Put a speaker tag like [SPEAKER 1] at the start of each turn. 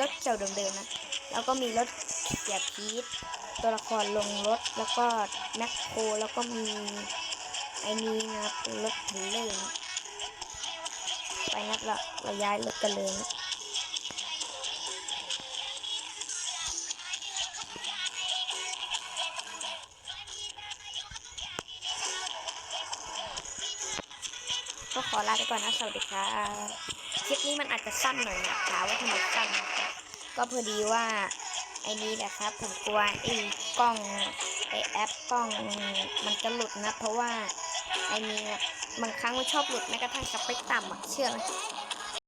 [SPEAKER 1] รถเกี่ยวเดิมๆนะ แล้วก็มีรถเกียพีทตัวละครลงรถ แล้วก็แมคโครแล้วก็มีไอ้นี้นะครับรถเทเลอร์นะไปนับละเราย้ายรถกันเลยนะก็ขอลาไปก่อนนะสวัสดีครับ คลิปนี้มันอาจจะสั้นหน่อยนะคะว่าทำไมสั้นก็พอดีว่าไอ้นี้แหละครับผมกลัวไอ้กล้องไอ้แอปกล้องมันจะหลุดนะ เพราะว่าไอ้นี้บางครั้งมันชอบหลุดแม้กระทั่งกับไปต่ำอะเชื่อไหม